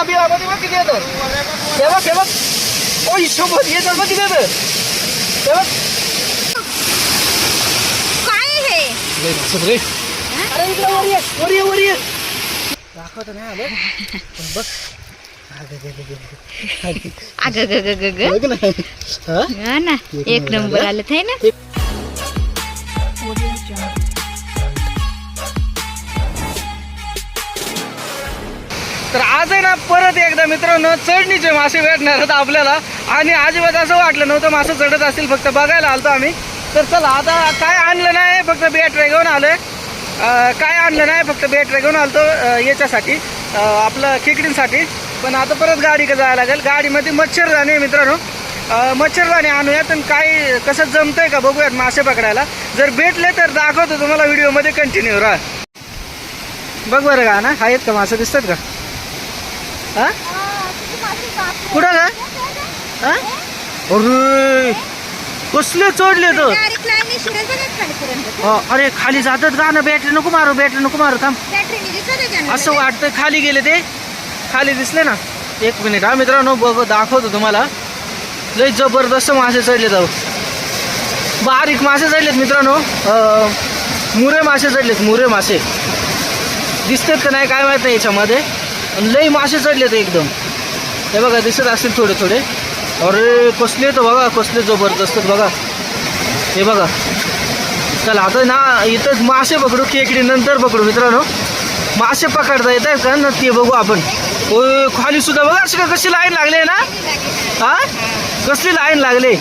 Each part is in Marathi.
या बिळामध्ये बघ किती येतं हे बघ हे बघ ओ हिशोबत येतं बघ किती येतं हे बघ काय हे लय माणसं रे अरे इकडे वर ये वर ये वर ये दाखवत नाही आलं पण बघ अग ग ग ग ग बघ ना हा? हा ना एक एक नंबर नंबर आलं. आलं थे ना आता परत एकदा मित्रांनो चढणीचे मासे भेटणार आहेत आपल्याला. आणि अजिबात असं वाटलं नव्हतं मासे चढत असतील फक्त बघायला आलतो आम्ही. तर चला आता काय आणलं नाही फक्त बॅटरी घेऊन आलोय. काय आणलं नाही फक्त बॅटरी घेऊन आलतो याच्यासाठी आपलं खेकडींसाठी. पण आता परत गाडीकडे जायला लागेल. गाडीमध्ये मच्छरदाणी आहे मित्रांनो. मच्छरदाणी आणूयात आणि काय कसं जमतंय का बघूयात मासे पकडायला. जर भेटले तर दाखवतो तुम्हाला व्हिडिओमध्ये कंटिन्यू राहा. बघ बरं का ना? आहेत का मासे? दिसतात का? हा? कुठं का हा? अरे कसले चढले तर? अरे खाली जातात का? ना बॅटरी नको मारू बॅटरी नको मारू थांब. असं वाटतं खाली गेले ते. खाली दिसले ना. एक मिनिट हा मित्रांनो बघ दाखवतो तुम्हाला. लय जबरदस्त मासे चढले जाऊ. बारीक मासे चढलेत मित्रांनो. मुरे मासे चढलेत मुरे मासे. दिसतात का नाही काय माहीत नाही याच्यामध्ये. आणि लई मासे चढलेत एकदम. हे बघा दिसत असतील थोडे थोडे. अरे कसले तर बघा कसले जबरदस्त बघा. हे बघा. चला आता ना इथंच मासे पकडू खेकडी नंतर पकडू मित्रांनो. मासे पकडता येत का? ना ते बघू आपण. खाली सुद्धा बघा अशी का कशी लाईन लागली ना? हा? कसली लाईन लागले?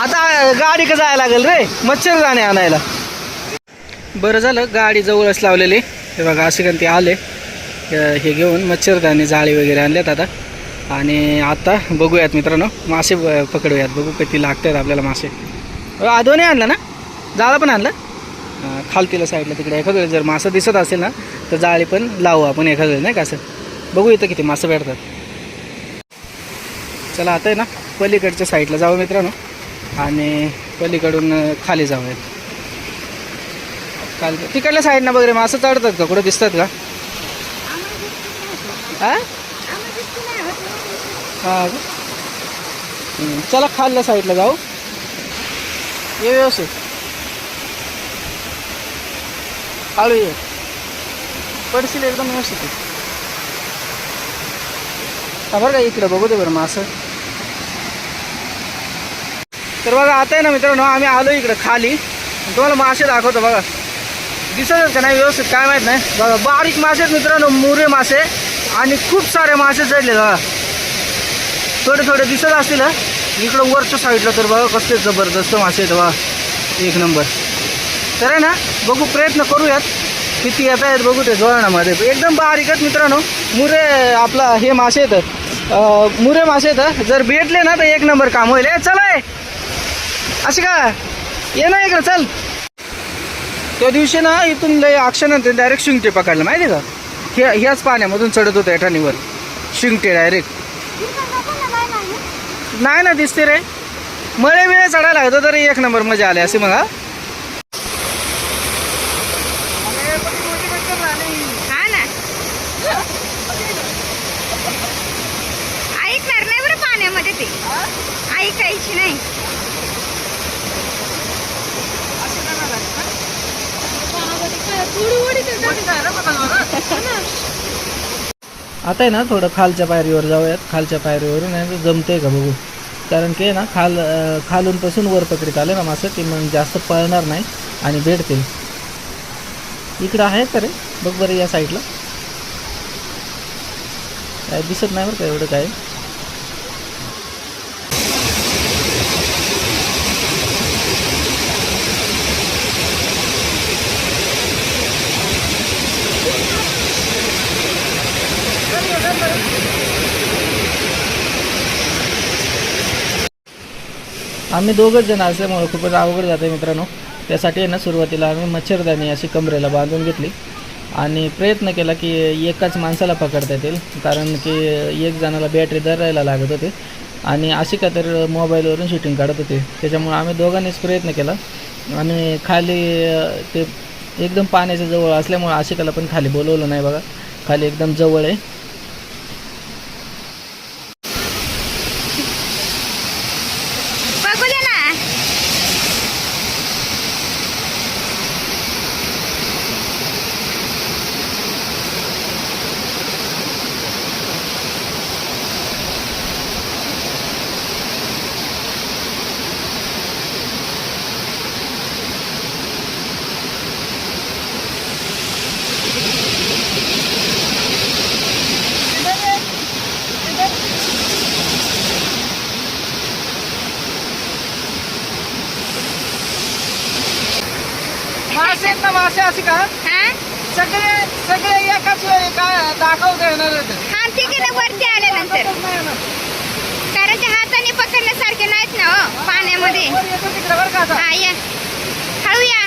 आता गाडी का जायला लागेल रे? मच्छर जाणे आणायला. बरं झालं गाडी जवळच लावलेली. हे बघा असे का ते आले. हे घेऊन मच्छरदाणी जाळी वगैरे आणल्यात आता. आणि आता बघूयात मित्रांनो मासे ब- पकडूयात. बघू किती लागतात आपल्याला मासे. आधोने आणलं ना? जाळं पण आणलं? खालतीला साईडला तिकडे एखादं जर मासं दिसत असेल ना तर जाळी पण लावू आपण एखादं नाही का असं? बघू इथं किती मासं भेटतात चला आता आहे ना पलीकडच्या साईडला जाऊ मित्रांनो. आणि पलीकडून खाली जाऊयात. खाली तिकडल्या साईडनं वगैरे मासं चढतात का? कुठं दिसतात का? हा? हा. चला खाल्ल्या साईडला जाऊ. ये व्यवस्थित. आळू ये. पडशील एकदम व्यवस्थित. बरं का इकडं बघू दे बरं मासं. तर बघा आता आहे ना मित्रांनो आम्ही आलो इकडं खाली. तुम्हाला मासे दाखवतो बघा. दिसतच का नाही व्यवस्थित? काय माहीत नाही. बघा बारीक मासे आहेत मित्रांनो मुरे मासे. आणि खूप सारे मासे चढले बघा थोडे थोडे दिसत असतील इकडं वरच्या साईडला तर बघा कसले जबरदस्त मासे आहेत बघा एक नंबर. तर आहे ना बघू प्रयत्न करूयात. किती येत आहेत बघू ते जोळणामध्ये एकदम बारीक आहेत मित्रांनो. मुरे आपला हे मासे आहेत. मुरे मासे आहेत जर भेटले ना तर एक नंबर काम होईल. ए चल असे का? ये ना इकडं चल. त्या दिवशी ना इथून लय अक्षरानं डायरेक्ट शिंगटे पकडलं माहिती आहे का? ह्या ह्याच पाण्यामधून चढत होतं एठाणीवर शिंगटे डायरेक्ट नाही ना दिसते रे. मळे बिळे चढायला लागतो तरी एक नंबर मजा आली असे मग हा. हा ना ऐकणार नाही. बरं पाण्यामध्ये ते ऐकायची नाही आता आहे ना थोडं खालच्या पायरीवर जाऊयात. खालच्या पायरीवरून आहे जमते का बघू? कारण की आहे ना खाल खालूनपासून खालून पासून वर पकडीत आले ना मासे ते मग जास्त पळणार नाही आणि भेटतील इकडं आहे का रे? बघ बरं या साईडला काय दिसत नाही बरं का एवढं काय आम्ही दोघंच जण असल्यामुळं खूपच अवघड जातं मित्रांनो. त्यासाठी आहे ना सुरुवातीला आम्ही मच्छरदाणी अशी कमरेला बांधून घेतली. आणि प्रयत्न केला की एकाच माणसाला पकडता येतील कारण की एक जणाला बॅटरी धरायला लागत होते. आणि अशी का तर मोबाईलवरून शूटिंग काढत होते. त्याच्यामुळे आम्ही दोघांनीच प्रयत्न केला. आणि खाली ते एकदम पाण्याच्या जवळ असल्यामुळे आशिकाला पण खाली बोलवलं नाही बघा. खाली एकदम जवळ आहे मासे आहेत ना मासे असे का हा सगळे सगळे एकाच वेळी काय दाखवता येणार आहेत. हा ठीक आहे ना वरती आल्यानंतर नाही येणार. कारण ते हाताने पकडण्यासारखे नाहीत ना हो पाण्यामध्ये वर येतो तिकडे बरं का आता. हा या हळू या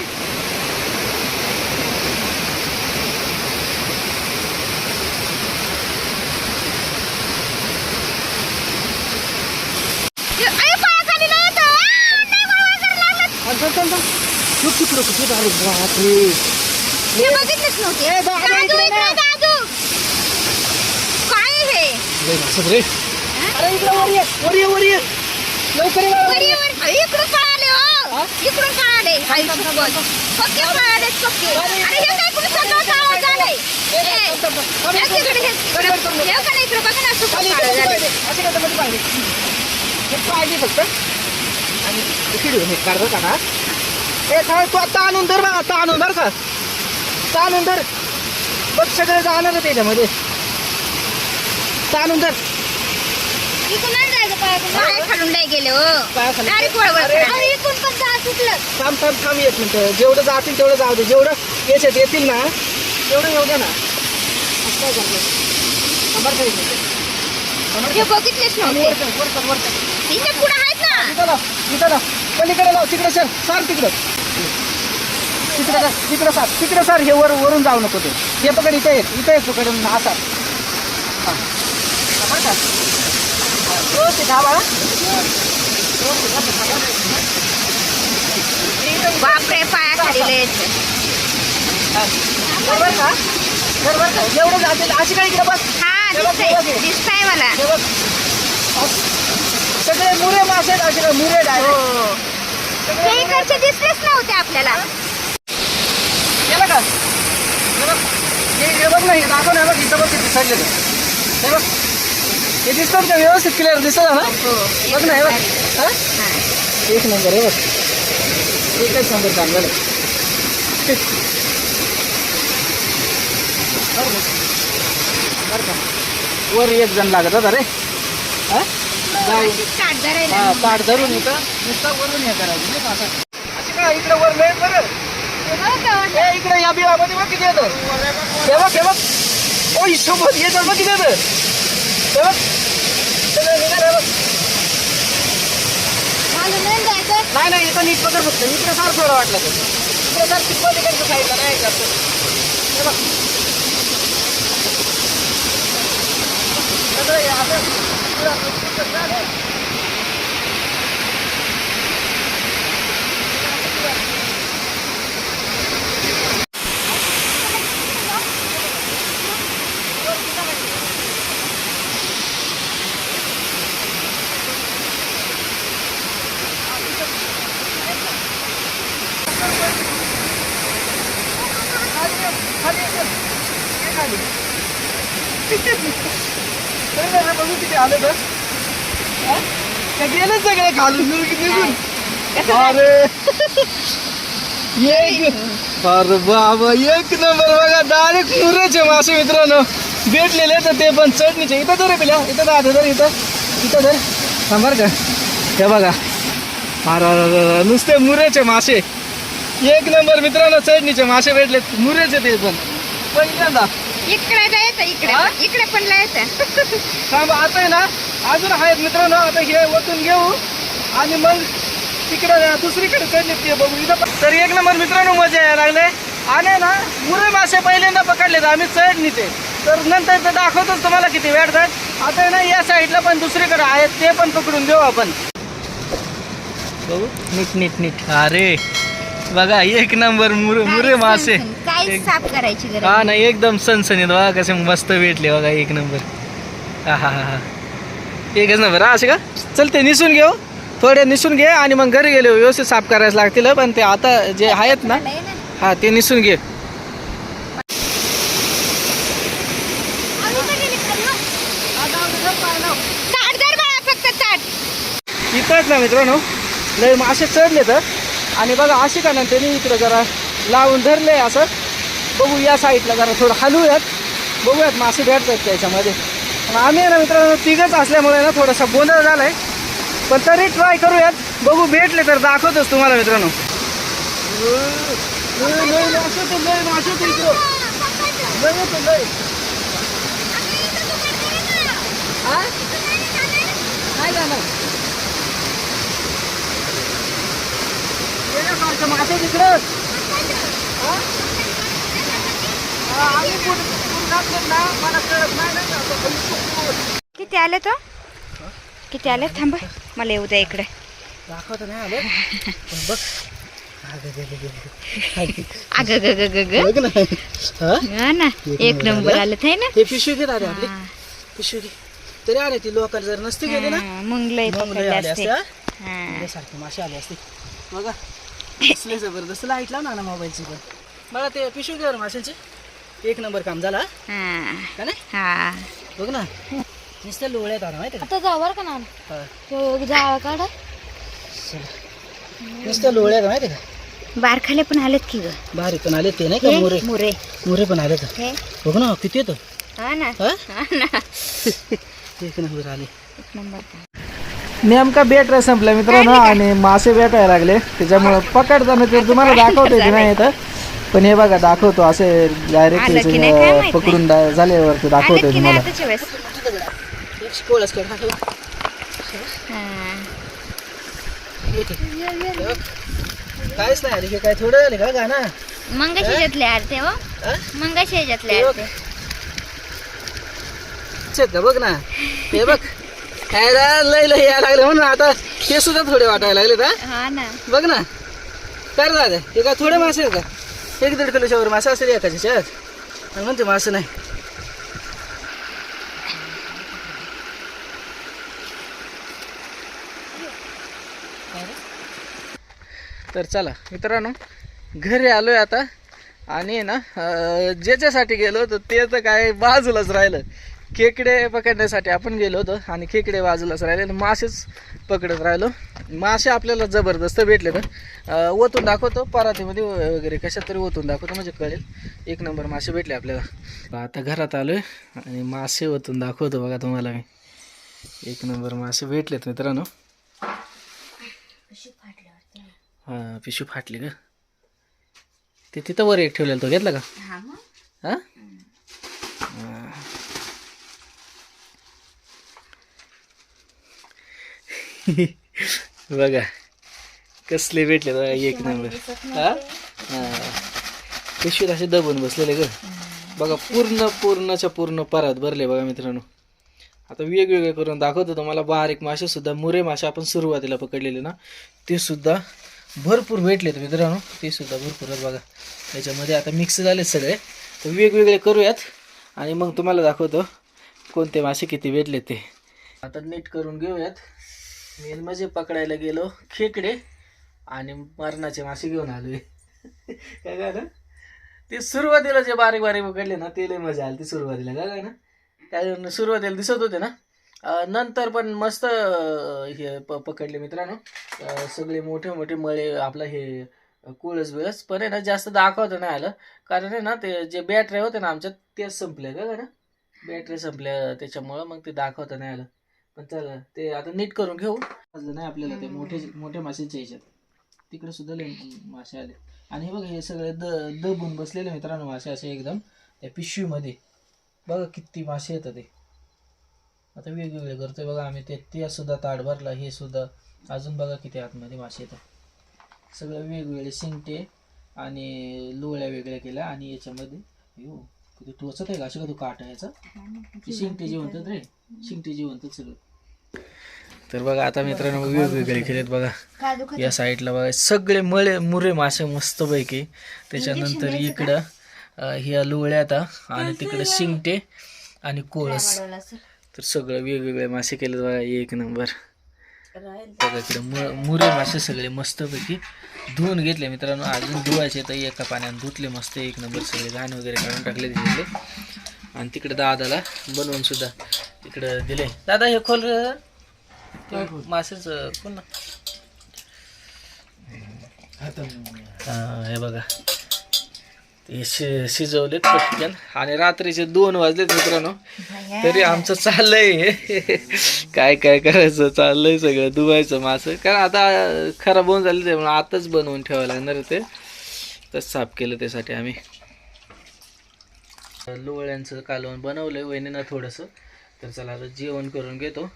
अरे पायाखाली नाही येत. आ, नाही मला वगैरे लागलं. आणि चल, चल, चल. तू तिकडं कुठे झालं? बापरे. हे बघितलंच नव्हते ए, दादू, दादू इकडे इकडे ना. दादू काय हे लय माणसं रे. अरे इकडं वर ये, वर ये, वर ये. लवकर ये, वर वर ये. ये, वर. अरे, इकडून पळाले हो? इकडून पळाले. पक्के पळाले पक्के अरे हे काय कुठे सगळं आवाज आलाय ए. हे इकडे, हे इकडे. हे का नाही, इकडे बघा ना, असं खाली इकडे काळं मध्ये झालंय. पाहिजे. असे काय तर मध्ये पाहिजे. हे पाहिजे फक्त आणि इकडे हे काढतो का ना ए थांब तू आता आणून धर बघा आता आणून धर का आता आणून धर बघ सगळे जाणार त्याच्यामध्ये आणून धर इकडून नाही जायचं पायाकडून. पाय खालून लय गेले हो पायाखाली. डायरेक्ट वळवळ अरे. करा. अरे, इकडून पण जा सुटलं थांब थांब थांब एक मिनिटं जेवढं जातील तेवढं जाऊ दे जेवढं याच्यात येतील ना तेवढं येऊ दे ना असं काय करतो? हे? बघितलेच नव्हते. इथे पुढे इथं लाव, इथं लाव. पलीकडे लाव तिकडे सर सार तिकडं तिकडे तिकडे सार तिकडे सर हे वर वरून जाऊ नको ते हे पकड इथे येत इथे येत पकडून असा हा. हा, बरं का? हा, व्यवस्थित हा बाळा पकड. बापरे येते. हा. बरोबर का बरोबर का जेवढं जातील अशी काय इकडे बस हा दिसतंय मला. सगळे मुरे मासे आहेत असे मुरे डायरेक्ट हो. हे इकडचे दिसलेच नव्हते आपल्याला. केलं का? हे बघ हे हे बघ ना हे दाखव ना हे बघ इथं बघ हे हे दिसतात का व्यवस्थित क्लिअर दिसत ना? बघ ना हे बघ. हा? एक नंबर हे बघ. एकच नंबर चांगलं. बरं का? वर एक जण लागत होता रे. हा? हा पाठ धरून इथं नुसतं वरून हे करायचं नाही का असं? अशी का इकडे वर लय बरं? हो? ए इकडे या बिळामध्ये बघ किती येतं. हे बघ हे बघ. ओ सोबत येतं बघ किती येतं. हे बघ. हे नाही. नाही इथं नीट पकड फक्त. इकडे फार थोडं वाटलं तर. इकडे जर तिकडे तिकडच्या साईडला नाही जास्त हे बघ. सगळं हे असं इकडं- बघू किती आलं तर. ते गेले सगळे घालून निघून. अरे. एक अरे बाबा एक नंबर बघा डायरेक्ट मुरेचे मासे मित्रांनो. भेटलेले तर ते पण चढणीचे. इथं तर पिल्या इथं तर धर इथं. इथं थांब बरं का. हे बघा. अरे नुसते मुरेचे मासे. एक नंबर मित्रांनो चढणीचे मासे भेटले मुरेचे ते पण. पहिल्यांदा. इकडे जायचं इकडे. हा? पण. इकडे पण जायचं. थांब आता आहे ना अजून आहेत मित्रांनो आता हे ओतून घेऊ. आणि मग तिकडे दुसरीकडे चढले ते बघू. इथं तर एक नंबर मित्रांनो मजा यायला लागले आणि ना मुरे मासे पहिल्यांदा पकडलेत आम्ही चढ ते. तर नंतर ते दाखवतोच तुम्हाला किती भेटतात आता आहे ना या साईडला पण दुसरीकडे आहेत ते पण पकडून घेऊ आपण. बघू. नीट नीट नीट. अरे. बघा एक नंबर मुरे मुरे मासे. एक- साफ करायची गरज हा नाही. एकदम सनसनीत. बघा कसे मस्त भेटले बघा एक नंबर. हा हा हा हा. एकच नंबर. हा असे का? चल ते निसून घेऊ. थोडे निसून घे आणि मग घरी गेले व्यवस्थित साफ करायला लागतील पण ते आता जे आहेत ना. हा ते निसून घे. इथंच ना मित्रांनो. लय मासे चढले तर आणि बघा अशी का नंतर मी इकडं जरा लावून धरले असं. बघू या साईडला जरा थोडं हलवूयात. बघूयात मासे भेटतात त्याच्यामध्ये पण आम्ही आहे ना मित्रांनो तिघच असल्यामुळे ना थोडासा गोंधळ आहे पण तरी ट्राय करूयात. बघू भेटले तर दाखवतोच तुम्हाला मित्रांनो. नाही जाणार मासे होते, लय मासे होते इकडं. लय होते, लय. हा? नाही जाणार. येण्यासारखं मासे तिकडं. हा? हा, आम्ही कुठं- कुठं टाकलं ना, मला कळत नाही किती आले तो? किती आले? थांबा. मला येऊ द्या इकडे. दाखवता नाही आलं? बघ. अगं, गं, गं, गं. ना. एक नंबर आले. थे ना? हे पिशवी घे दादा आपली. पिशवी तरी आले ती लोकल जर नसती गेली ना. हा, मग लय मग लय पकडले आले असते. सारखे मासे आले असते. बघा. असले जबरदस्त. लाइट लाव ना मोबाईलची पण. मला ते पिशवी बरं माशांची. एक नंबर काम झाला हा. का नाही? हा. बघ ना. नुसत्या लोळ्यात आला माहिती आता जावर का ना का हा. जाळ काढा. चला. नुसत्या लोळ्यात माहिती का? बारखाले पण आलेत की ग? भारी पण आले ते नाही का हे, मुरे? मुरे. मुरे पण आले का हे. बघ ना किती येतं हा ना. हा? हा ना. एक नंबर आले. एक नंबर नेमका बॅटरी संपला मित्रांनो आणि मासे भेटायला लागले. त्याच्यामुळे पकडताना ते तुम्हाला दाखवता येते नाही येतं पण हे बघा दाखवतो. असे की डायरेक्ट पकडून झाल्यावर ते की नाही तुम्हाला. काहीच नाही आले. हे काय थोडं झाले का गाणं? मग शेजातले आरते हो? मग शेजातले बघ. आरते. शेत का? बघ ना. हे बघ. खायला लय लय यायला लागले म्हणून आता हे सुद्धा थोडे वाटायला लागले का हा ना. बघ ना. काय रे दादा हे काय थोडे मासे आहेत का? एक दीड किलोच्या वर मासे असतील एकाच्या शेत आणि म्हणते मासे नाही. तर चला मित्रांनो घरी आलोय आता. आणि ना अं, ज्याच्यासाठी गेलो होतो ते तर काय बाजूलाच राहिलं. खेकडे पकडण्यासाठी आपण गेलो होतो आणि खेकडे बाजूलाच राहिले आणि मासेच पकडत राहिलो. मासे आपल्याला जबरदस्त भेटले तर ओतून दाखवतो. परातीमध्ये वगैरे कशात तरी ओतून दाखवतो म्हणजे कळेल. एक नंबर मासे भेटले आपल्याला. आता घरात आलोय आणि मासे ओतून दाखवतो बघा तुम्हाला मी. एक नंबर मासे भेटलेत मित्रांनो. हां पिशवी फाटली का? ते तिथं वर एक ठेवलेलं तो घेतला का? हा मग हा बघा कसले भेटले बघा एक नंबर हा? हा. पिशवीत असे दबून बसलेले ग. बघा पूर्ण पूर्णच्या पूर्ण परात भरले बघा मित्रांनो. आता वेगवेगळे करून दाखवतो तुम्हाला. बारीक मासे सुद्धा मुरे मासे आपण सुरुवातीला पकडलेले ना ते सुद्धा भरपूर भेटलेत मित्रांनो. ते सुद्धा भरपूर आहेत बघा. त्याच्यामध्ये आता मिक्स झाले सगळे. तर वेगवेगळे करूयात आणि मग तुम्हाला दाखवतो कोणते मासे किती भेटले ते. आता नीट करून घेऊयात. मेन म्हणजे पकडायला गेलो खेकडे आणि मरणाचे मासे घेऊन आलोय. काय ना? ते सुरुवातीला जे बारीक बारीक पकडले ना ते लय मजा आली ती सुरुवातीला. काय काय ना? काय सुरुवातीला दिसत होते ना? नंतर पण मस्त हे प पकडले मित्रांनो. सगळे मोठे मोठे मळे आपलं हे कुळस बिळस. पण आहे ना जास्त दाखवतं नाही आलं. कारण आहे ना ते जे बॅटरी होते ना आमच्यात तेच संपले. का ना? बॅटरी संपल्या त्याच्यामुळं मग ते दाखवता नाही आलं. पण चला ते आता नीट करून घेऊ. नाही आपल्याला ते मोठे मोठे मासेच्या याच्यात. तिकडे सुद्धा मासे आले आणि बघा हे सगळे द दबून बसलेले मित्रांनो मासे असे एकदम. त्या पिशवीमध्ये. बघा किती मासे येतात ते. आता वेगवेगळे करतोय बघा आम्ही ते. ते सुद्धा ताट भरला हे सुद्धा. अजून बघा किती आतमध्ये मासे येतात. सगळं वेगवेगळे शिंगटे आणि लोळ्या वेगळ्या केल्या आणि याच्यामध्ये किती टोचत आहे का? अशी का तू काट याचा? शिंगटे जे म्हणतात रे. शिंगटे जे म्हणतात सगळं. तर बघा आता मित्रांनो वेगवेगळे केलेत बघा. या साईडला बघा सगळे मळे मुरे मासे मस्तपैकी. त्याच्यानंतर इकडं ह्या आता आणि तिकडे शिंगटे आणि कोळस. तर सगळं वेगवेगळे मासे केले बघा एक नंबर. बघा इकडे मु मुरे मासे सगळे मस्तपैकी. धुवून घेतले मित्रांनो अजून धुवायचे तर एका पाण्याने धुतले मस्त एक नंबर सगळे घाण वगैरे काढून टाकले आणि तिकडे दादाला बनवून सुद्धा तिकडं दिले. दादा हे खोल मासेच ना? हा, हे बघा. ते शि शिजवलेत पटकन. आणि रात्रीचे दोन वाजलेत मित्रांनो. तरी आमचं चाललंय. काय काय करायचं? चाललंय सगळं. धुवायचं मासं. कारण आता खराब होऊन झालं ते म्हणून आताच बनवून ठेवायला लागणार ते. तर साफ केलं त्यासाठी आम्ही. लोळ्यांचं कालवण बनवलं वहिनीनं थोडंसं. तर चला आता जेवण करून घेतो.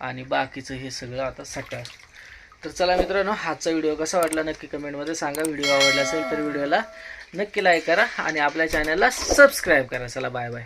आणि बाकीचं हे सगळं आता सकाळ तर चला मित्रांनो हाचा व्हिडिओ कसा वाटला नक्की कमेंटमध्ये सांगा. व्हिडिओ आवडला असेल तर व्हिडिओला नक्की लाईक करा आणि आपल्या चॅनलला सबस्क्राईब करा. चला बाय बाय